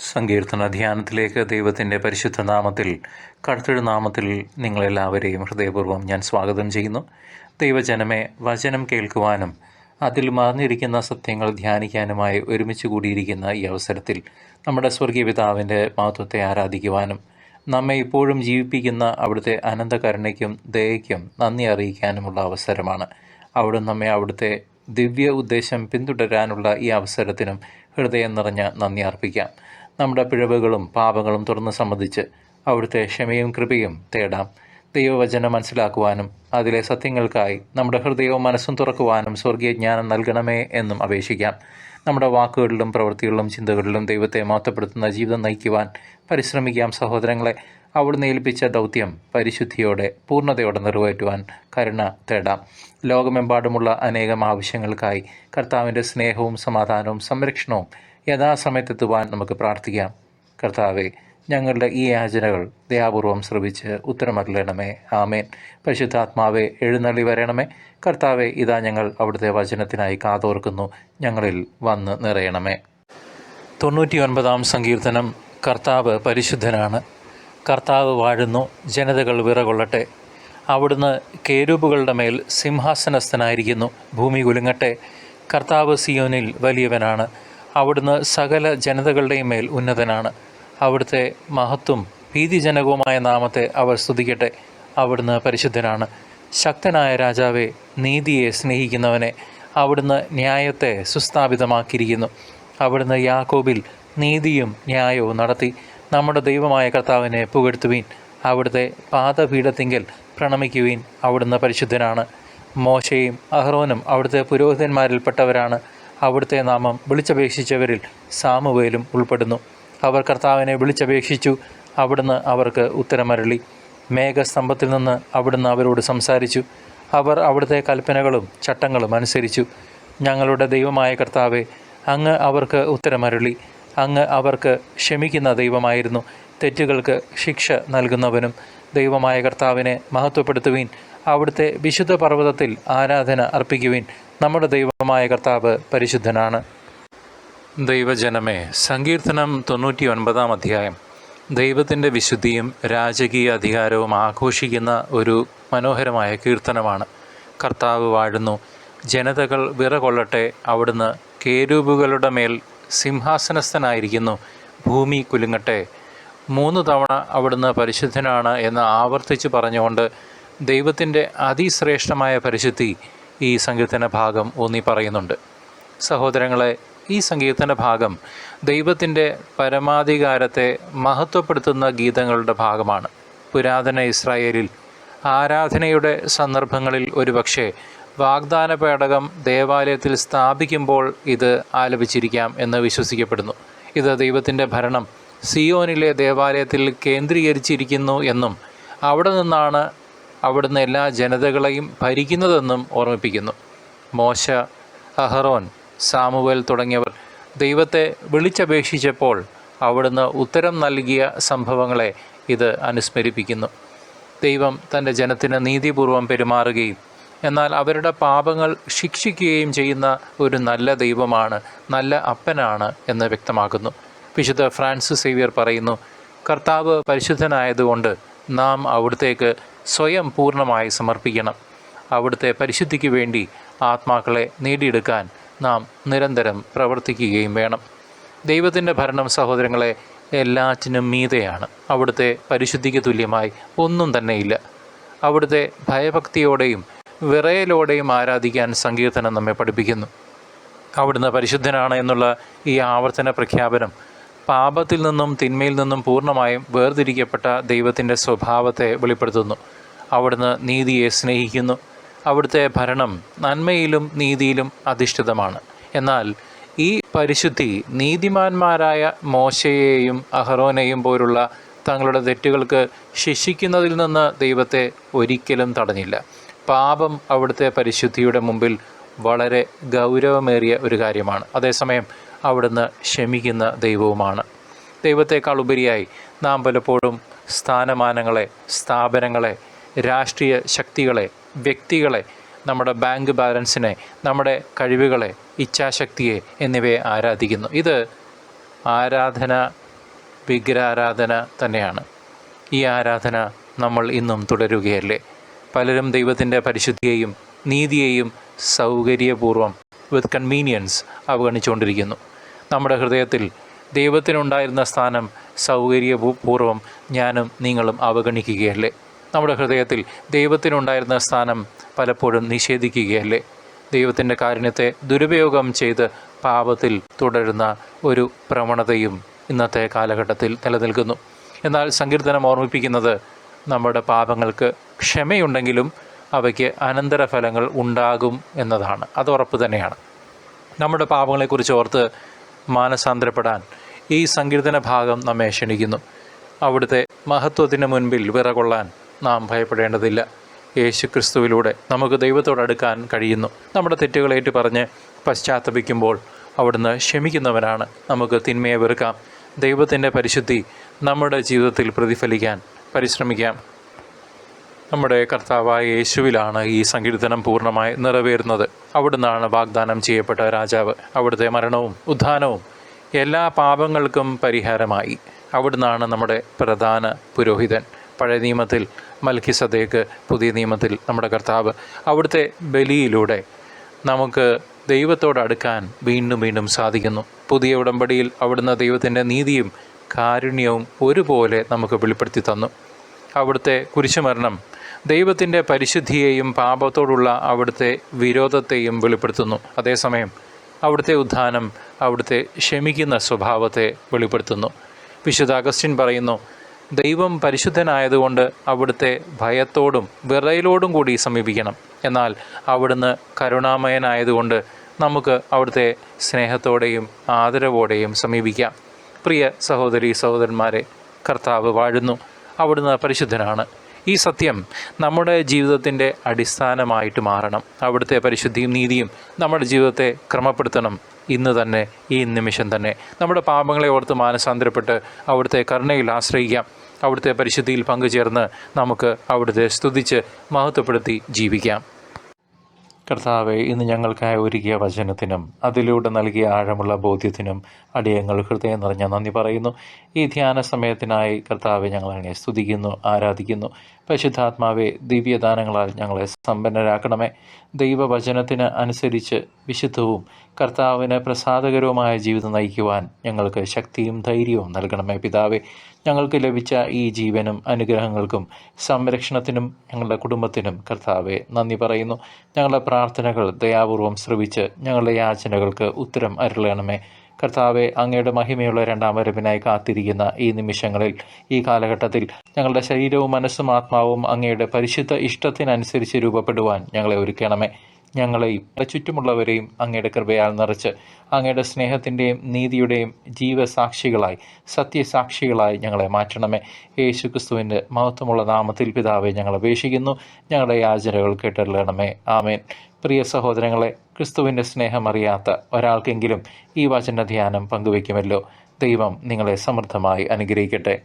സങ്കീർത്തന ധ്യാനത്തിലേക്ക് ദൈവത്തിന്റെ പരിശുദ്ധ നാമത്തിൽ കടുത്തൊരു നാമത്തിൽ നിങ്ങളെല്ലാവരെയും ഹൃദയപൂർവം ഞാൻ സ്വാഗതം ചെയ്യുന്നു. ദൈവജനമെ വചനം കേൾക്കുവാനും അതിൽ മറഞ്ഞിരിക്കുന്ന സത്യങ്ങൾ ധ്യാനിക്കാനുമായി ഒരുമിച്ച് കൂടിയിരിക്കുന്ന ഈ അവസരത്തിൽ നമ്മുടെ സ്വർഗീയ പിതാവിന്റെ മഹത്വത്തെ ആരാധിക്കുവാനും നമ്മെ ഇപ്പോഴും ജീവിപ്പിക്കുന്ന അവിടുത്തെ അനന്തകരുണയ്ക്കും ദയയ്ക്കും നന്ദി അറിയിക്കാനുമുള്ള അവസരമാണ്. അവിടെ നമ്മെ അവിടുത്തെ ദിവ്യ ഉദ്ദേശം പിന്തുടരാനുള്ള ഈ അവസരത്തിനും ഹൃദയം നിറഞ്ഞ നന്ദി അർപ്പിക്കാം. നമ്മുടെ പിഴവുകളും പാപങ്ങളും തുറന്ന് സംബന്ധിച്ച് അവിടുത്തെ ക്ഷമയും കൃപയും തേടാം. ദൈവവചനം മനസ്സിലാക്കുവാനും അതിലെ സത്യങ്ങൾക്കായി നമ്മുടെ ഹൃദയവും മനസ്സും തുറക്കുവാനും സ്വർഗീയ ജ്ഞാനം നൽകണമേ എന്നും അപേക്ഷിക്കാം. നമ്മുടെ വാക്കുകളിലും പ്രവൃത്തികളിലും ചിന്തകളിലും ദൈവത്തെ മഹത്വപ്പെടുത്തുന്ന ജീവിതം നയിക്കുവാൻ പരിശ്രമിക്കാം സഹോദരങ്ങളെ. അവിടുന്ന് ഏൽപ്പിച്ച ദൗത്യം പരിശുദ്ധിയോടെ പൂർണതയോടെ നിറവേറ്റുവാൻ കരുണ തേടാം. ലോകമെമ്പാടുമുള്ള അനേകം ആവശ്യങ്ങൾക്കായി കർത്താവിന്റെ സ്നേഹവും സമാധാനവും സംരക്ഷണവും യഥാസമയത്തെത്തുവാൻ നമുക്ക് പ്രാർത്ഥിക്കാം. കർത്താവെ ഞങ്ങളുടെ ഈ യാചനകൾ ദയാപൂർവം ശ്രവിച്ച് ഉത്തരമറിയണമേ ആമേൻ. പരിശുദ്ധാത്മാവെ എഴുന്നള്ളി വരണമേ. കർത്താവെ ഇതാ ഞങ്ങൾ അവിടുത്തെ വചനത്തിനായി കാതോർക്കുന്നു. ഞങ്ങളിൽ വന്ന് നിറയണമേ. തൊണ്ണൂറ്റി ഒൻപതാം സങ്കീർത്തനം. കർത്താവ് പരിശുദ്ധനാണ്. കർത്താവ് വാഴുന്നു. ജനതകൾ വിറകൊള്ളട്ടെ. അവിടുന്ന് കേരൂപുകളുടെ മേൽ സിംഹാസനസ്ഥനായിരിക്കുന്നു. ഭൂമി കുലുങ്ങട്ടെ. കർത്താവ് സിയോനിൽ വലിയവനാണ്. അവിടുന്ന് സകല ജനതകളുടെയും മേൽ ഉന്നതനാണ്. അവിടുത്തെ മഹത്വം ഭീതിജനകവുമായ നാമത്തെ അവർ സ്തുതിക്കട്ടെ. അവിടുന്ന് പരിശുദ്ധനാണ്. ശക്തനായ രാജാവെ നീതിയെ സ്നേഹിക്കുന്നവനെ അവിടുന്ന് ന്യായത്തെ സുസ്ഥാപിതമാക്കിയിരിക്കുന്നു. അവിടുന്ന് യാക്കോബിൽ നീതിയും ന്യായവും നടത്തി. നമ്മുടെ ദൈവമായ കർത്താവിനെ പുകഴ്ത്തുവീൻ. അവിടുത്തെ പാദപീഠത്തിങ്കൽ പ്രണമിക്കുവീൻ. അവിടുന്ന് പരിശുദ്ധനാണ്. മോശയും അഹ്റോനും അവിടുത്തെ പുരോഹിതന്മാരിൽപ്പെട്ടവരാണ്. അവിടുത്തെ നാമം വിളിച്ചപേക്ഷിച്ചവരിൽ സാമുവേലും ഉൾപ്പെടുന്നു. അവർ കർത്താവിനെ വിളിച്ചപേക്ഷിച്ചു. അവിടുന്ന് അവർക്ക് ഉത്തരമരളി. മേഘസ്തംഭത്തിൽ നിന്ന് അവിടുന്ന് അവരോട് സംസാരിച്ചു. അവർ അവിടുത്തെ കൽപ്പനകളും ചട്ടങ്ങളും അനുസരിച്ചു. ഞങ്ങളുടെ ദൈവമായ കർത്താവെ അങ്ങ് അവർക്ക് ഉത്തരമരളി. അങ്ങ് അവർക്ക് ക്ഷമിക്കുന്ന ദൈവമായിരുന്നു. തെറ്റുകൾക്ക് ശിക്ഷ നൽകുന്നവനും ദൈവമായ കർത്താവിനെ മഹത്വപ്പെടുത്തുവീൻ. അവിടുത്തെ വിശുദ്ധ പർവതത്തിൽ ആരാധന അർപ്പിക്കുവിൻ നമ്മുടെ ദൈവമായ കർത്താവ് പരിശുദ്ധനാണ്. ദൈവജനമേ സങ്കീർത്തനം തൊണ്ണൂറ്റി ഒൻപതാം അധ്യായം. ദൈവത്തിന്റെ വിശുദ്ധിയും രാജകീയ അധികാരവും ആഘോഷിക്കുന്ന ഒരു മനോഹരമായ കീർത്തനമാണ്. കർത്താവ് വാഴുന്നു. ജനതകൾ വിറകൊള്ളട്ടെ അവിടുന്ന് കേരൂപുകളുടെ മേൽ സിംഹാസനസ്ഥനായിരിക്കുന്നു. ഭൂമി കുലുങ്ങട്ടെ. മൂന്ന് തവണ അവിടുന്ന് പരിശുദ്ധനാണ് എന്ന് ആവർത്തിച്ച് പറഞ്ഞുകൊണ്ട് ദൈവത്തിന്റെ അതിശ്രേഷ്ഠമായ പരിശുദ്ധി ഈ സങ്കീർത്തന ഭാഗം ഊന്നി പറയുന്നുണ്ട്. സഹോദരങ്ങളെ ഈ സങ്കീർത്തന ഭാഗം ദൈവത്തിന്റെ പരമാധികാരത്തെ മഹത്വപ്പെടുത്തുന്ന ഗീതങ്ങളുടെ ഭാഗമാണ്. പുരാതന ഇസ്രായേലിൽ ആരാധനയുടെ സന്ദർഭങ്ങളിൽ ഒരുപക്ഷെ വാഗ്ദാന പേടകം ദേവാലയത്തിൽ സ്ഥാപിക്കുമ്പോൾ ഇത് ആലപിച്ചിരിക്കാം എന്ന് വിശ്വസിക്കപ്പെടുന്നു. ഇത് ദൈവത്തിന്റെ ഭരണം സിയോനിലെ ദേവാലയത്തിൽ കേന്ദ്രീകരിച്ചിരിക്കുന്നു എന്നും അവിടെ നിന്നാണ് അവിടുന്ന് എല്ലാ ജനതകളെയും ഭരിക്കുന്നതെന്നും ഓർമ്മിപ്പിക്കുന്നു. മോശ അഹറോൻ സാമുവേൽ തുടങ്ങിയവർ ദൈവത്തെ വിളിച്ചപേക്ഷിച്ചപ്പോൾ അവിടുന്ന് ഉത്തരം നൽകിയ സംഭവങ്ങളെ ഇത് അനുസ്മരിപ്പിക്കുന്നു. ദൈവം തന്റെ ജനത്തിന് നീതിപൂർവം പെരുമാറുകയും എന്നാൽ അവരുടെ പാപങ്ങൾ ശിക്ഷിക്കുകയും ചെയ്യുന്ന ഒരു നല്ല ദൈവമാണ് നല്ല അപ്പനാണ് എന്ന് വ്യക്തമാക്കുന്നു. വിശുദ്ധ ഫ്രാൻസിസ് സേവിയർ പറയുന്നു കർത്താവ് പരിശുദ്ധനായതുകൊണ്ട് നാം അവിടുത്തേക്ക് സ്വയം പൂർണമായി സമർപ്പിക്കണം. അവിടുത്തെ പരിശുദ്ധിക്ക് വേണ്ടി ആത്മാക്കളെ നേടിയെടുക്കാൻ നാം നിരന്തരം പ്രവർത്തിക്കുകയും വേണം. ദൈവത്തിന്റെ ഭരണം സഹോദരങ്ങളെ എല്ലാറ്റിനും മീതയാണ്. അവിടുത്തെ പരിശുദ്ധിക്ക് തുല്യമായി ഒന്നും തന്നെയില്ല. അവിടുത്തെ ഭയഭക്തിയോടെയും വിറയലോടെയും ആരാധിക്കാൻ സങ്കീർത്തനം നമ്മെ പഠിപ്പിക്കുന്നു. അവിടുന്ന് പരിശുദ്ധനാണ് എന്നുള്ള ഈ ആവർത്തന പ്രഖ്യാപനം പാപത്തിൽ നിന്നും തിന്മയിൽ നിന്നും പൂർണമായും വേർതിരിക്കപ്പെട്ട ദൈവത്തിന്റെ സ്വഭാവത്തെ വെളിപ്പെടുത്തുന്നു. അവിടുന്ന് നീതിയെ സ്നേഹിക്കുന്നു. അവിടുത്തെ ഭരണം നന്മയിലും നീതിയിലും അധിഷ്ഠിതമാണ്. എന്നാൽ ഈ പരിശുദ്ധി നീതിമാന്മാരായ മോശയെയും അഹറോനെയും പോലുള്ള തങ്ങളുടെ തെറ്റുകൾക്ക് ശിക്ഷിക്കുന്നതിൽ നിന്ന് ദൈവത്തെ ഒരിക്കലും തടഞ്ഞില്ല. പാപം അവിടുത്തെ പരിശുദ്ധിയുടെ മുമ്പിൽ വളരെ ഗൗരവമേറിയ ഒരു കാര്യമാണ്. അതേസമയം അവിടുന്ന് ക്ഷമിക്കുന്ന ദൈവവുമാണ്. ദൈവത്തെക്കാൾ ഉപരിയായി നാം പലപ്പോഴും സ്ഥാനമാനങ്ങളെ സ്ഥാപനങ്ങളെ രാഷ്ട്രീയ ശക്തികളെ വ്യക്തികളെ നമ്മുടെ ബാങ്ക് ബാലൻസിനെ നമ്മുടെ കഴിവുകളെ ഇച്ഛാശക്തിയെ എന്നിവയെ ആരാധിക്കുന്നു. ഇത് ആരാധന വിഗ്രഹാരാധന തന്നെയാണ്. ഈ ആരാധന നമ്മൾ ഇന്നും തുടരുകയല്ലേ? പലരും ദൈവത്തിന്റെ പരിശുദ്ധിയെയും നീതിയെയും സൗകര്യപൂർവം വിത്ത് കൺവീനിയൻസ് അവഗണിച്ചുകൊണ്ടിരിക്കുന്നു. നമ്മുടെ ഹൃദയത്തിൽ ദൈവത്തിനുണ്ടായിരുന്ന സ്ഥാനം സൗകര്യപൂർവം ഞാനും നിങ്ങളും അവഗണിക്കുകയല്ലേ? നമ്മുടെ ഹൃദയത്തിൽ ദൈവത്തിനുണ്ടായിരുന്ന സ്ഥാനം പലപ്പോഴും നിഷേധിക്കുകയല്ലേ? ദൈവത്തിന്റെ കാരുണ്യത്തെ ദുരുപയോഗം ചെയ്ത് പാപത്തിൽ തുടരുന്ന ഒരു പ്രവണതയും ഇന്നത്തെ കാലഘട്ടത്തിൽ നിലനിൽക്കുന്നു. എന്നാൽ സങ്കീർത്തനം ഓർമ്മിപ്പിക്കുന്നത് നമ്മുടെ പാപങ്ങൾക്ക് ക്ഷമയുണ്ടെങ്കിലും അവയ്ക്ക് അനന്തരഫലങ്ങൾ ഉണ്ടാകും എന്നതാണ്. അത് ഉറപ്പ് തന്നെയാണ്. നമ്മുടെ പാപങ്ങളെക്കുറിച്ച് ഓർത്ത് മാനസാന്തരപ്പെടാൻ ഈ സങ്കീർത്തന ഭാഗം നമ്മെ ക്ഷണിക്കുന്നു. അവിടുത്തെ മഹത്വത്തിന് മുൻപിൽ വിറകൊള്ളാൻ നാം ഭയപ്പെടേണ്ടതില്ല. യേശു ക്രിസ്തുവിലൂടെ നമുക്ക് ദൈവത്തോടടുക്കാൻ കഴിയുന്നു. നമ്മുടെ തെറ്റുകൾ ഏറ്റു പറഞ്ഞ് പശ്ചാത്തപിക്കുമ്പോൾ അവിടുന്ന് ക്ഷമിക്കുന്നവനാണ് നമുക്ക് തിന്മയെ വെറുക്കാം. ദൈവത്തിന്റെ പരിശുദ്ധി നമ്മുടെ ജീവിതത്തിൽ പ്രതിഫലിക്കാൻ പരിശ്രമിക്കാം. നമ്മുടെ കർത്താവായ യേശുവിലാണ് ഈ സങ്കീർത്തനം പൂർണമായി നിറവേറുന്നത്. അവിടുന്നാണ് വാഗ്ദാനം ചെയ്യപ്പെട്ട രാജാവ്. അവിടുത്തെ മരണവും ഉദ്ധാനവും എല്ലാ പാപങ്ങൾക്കും പരിഹാരമായി. അവിടുന്നാണ് നമ്മുടെ പ്രധാന പുരോഹിതൻ. പഴയ നിയമത്തിൽ മൽക്കിസദേക്ക് പുതിയ നിയമത്തിൽ നമ്മുടെ കർത്താവ് അവിടുത്തെ ബലിയിലൂടെ നമുക്ക് ദൈവത്തോട് അടുക്കാൻ വീണ്ടും വീണ്ടും സാധിക്കുന്നു. പുതിയ ഉടമ്പടിയിൽ അവിടുന്ന് ദൈവത്തിന്റെ നീതിയും കാരുണ്യവും ഒരുപോലെ നമുക്ക് വെളിപ്പെടുത്തി തന്നു. അവിടുത്തെ കുരിശുമരണം ദൈവത്തിന്റെ പരിശുദ്ധിയെയും പാപത്തോടുള്ള അവിടുത്തെ വിരോധത്തെയും വെളിപ്പെടുത്തുന്നു. അതേസമയം അവിടുത്തെ ഉദ്ധാനം അവിടുത്തെ ക്ഷമിക്കുന്ന സ്വഭാവത്തെ വെളിപ്പെടുത്തുന്നു. വിശുദ്ധ അഗസ്റ്റിൻ പറയുന്നു ദൈവം പരിശുദ്ധനായതുകൊണ്ട് അവിടുത്തെ ഭയത്തോടും വിറയലോടും കൂടി സമീപിക്കണം. എന്നാൽ അവിടുന്ന് കരുണാമയനായതുകൊണ്ട് നമുക്ക് അവിടുത്തെ സ്നേഹത്തോടെയും ആദരവോടെയും സമീപിക്കാം. പ്രിയ സഹോദരി സഹോദരന്മാരെ കർത്താവ് വാഴുന്നു. അവിടുന്ന് പരിശുദ്ധനാണ്. ഈ സത്യം നമ്മുടെ ജീവിതത്തിന്റെ അടിസ്ഥാനമായിട്ട് മാറണം. അവിടുത്തെ പരിശുദ്ധിയും നീതിയും നമ്മുടെ ജീവിതത്തെ ക്രമപ്പെടുത്തണം. ഇന്ന് തന്നെ ഈ നിമിഷം തന്നെ. നമ്മുടെ പാപങ്ങളെ ഓർത്ത് മാനസാന്തരപ്പെട്ട് അവിടുത്തെ കരുണയിൽ ആശ്രയിക്കാം. അവിടുത്തെ പരിശുദ്ധിയിൽ പങ്കുചേർന്ന് നമുക്ക് അവിടുത്തെ സ്തുതിച്ച് മഹത്വപ്പെടുത്തി ജീവിക്കാം. കർത്താവെ ഇന്ന് ഞങ്ങൾക്കായി ഒരുക്കിയ വചനത്തിനും അതിലൂടെ നൽകിയ ആഴമുള്ള ബോധ്യത്തിനും അടിയങ്ങൾ ഹൃദയം നിറഞ്ഞ നന്ദി പറയുന്നു. ഈ ധ്യാന സമയത്തിനായി കർത്താവെ ഞങ്ങൾ സ്തുതിക്കുന്നു ആരാധിക്കുന്നു. പരിശുദ്ധാത്മാവെ ദിവ്യദാനങ്ങളാൽ ഞങ്ങളെ സമ്പന്നരാക്കണമേ. ദൈവവചനത്തിന് അനുസരിച്ച് വിശുദ്ധവും കർത്താവിന് പ്രസാദകരവുമായ ജീവിതം നയിക്കുവാൻ ഞങ്ങൾക്ക് ശക്തിയും ധൈര്യവും നൽകണമേ പിതാവേ. ഞങ്ങൾക്ക് ലഭിച്ച ഈ ജീവനും അനുഗ്രഹങ്ങൾക്കും സംരക്ഷണത്തിനും ഞങ്ങളുടെ കുടുംബത്തിനും കർത്താവെ നന്ദി പറയുന്നു. ഞങ്ങളുടെ പ്രാർത്ഥനകൾ ദയാപൂർവം ശ്രവിച്ച് ഞങ്ങളുടെ യാചനകൾക്ക് ഉത്തരം അരുളണമേ. കർത്താവെ അങ്ങയുടെ മഹിമയുള്ള രണ്ടാം വരവിനായി കാത്തിരിക്കുന്ന ഈ നിമിഷങ്ങളിൽ ഈ കാലഘട്ടത്തിൽ ഞങ്ങളുടെ ശരീരവും മനസ്സും ആത്മാവും അങ്ങയുടെ പരിശുദ്ധ ഇഷ്ടത്തിനനുസരിച്ച് രൂപപ്പെടുവാൻ ഞങ്ങളെ ഒരുക്കണമേ. ഞങ്ങളെയും ചുറ്റുമുള്ളവരെയും അങ്ങയുടെ കൃപയാൽ നിറച്ച് അങ്ങയുടെ സ്നേഹത്തിന്റെയും നീതിയുടെയും ജീവസാക്ഷികളായി സത്യസാക്ഷികളായി ഞങ്ങളെ മാറ്റണമേ. യേശു ക്രിസ്തുവിന്റെ മഹത്വമുള്ള നാമത്തിൽ പിതാവെ ഞങ്ങൾ അപേക്ഷിക്കുന്നു. ഞങ്ങളുടെ യാചനകൾ കേട്ടറിയണമേ. ആമേൻ. പ്രിയ സഹോദരങ്ങളെ ക്രിസ്തുവിന്റെ സ്നേഹം അറിയാത്ത ഒരാൾക്കെങ്കിലും ഈ വചന ധ്യാനം പങ്കുവയ്ക്കുമല്ലോ. ദൈവം നിങ്ങളെ സമൃദ്ധമായി അനുഗ്രഹിക്കട്ടെ.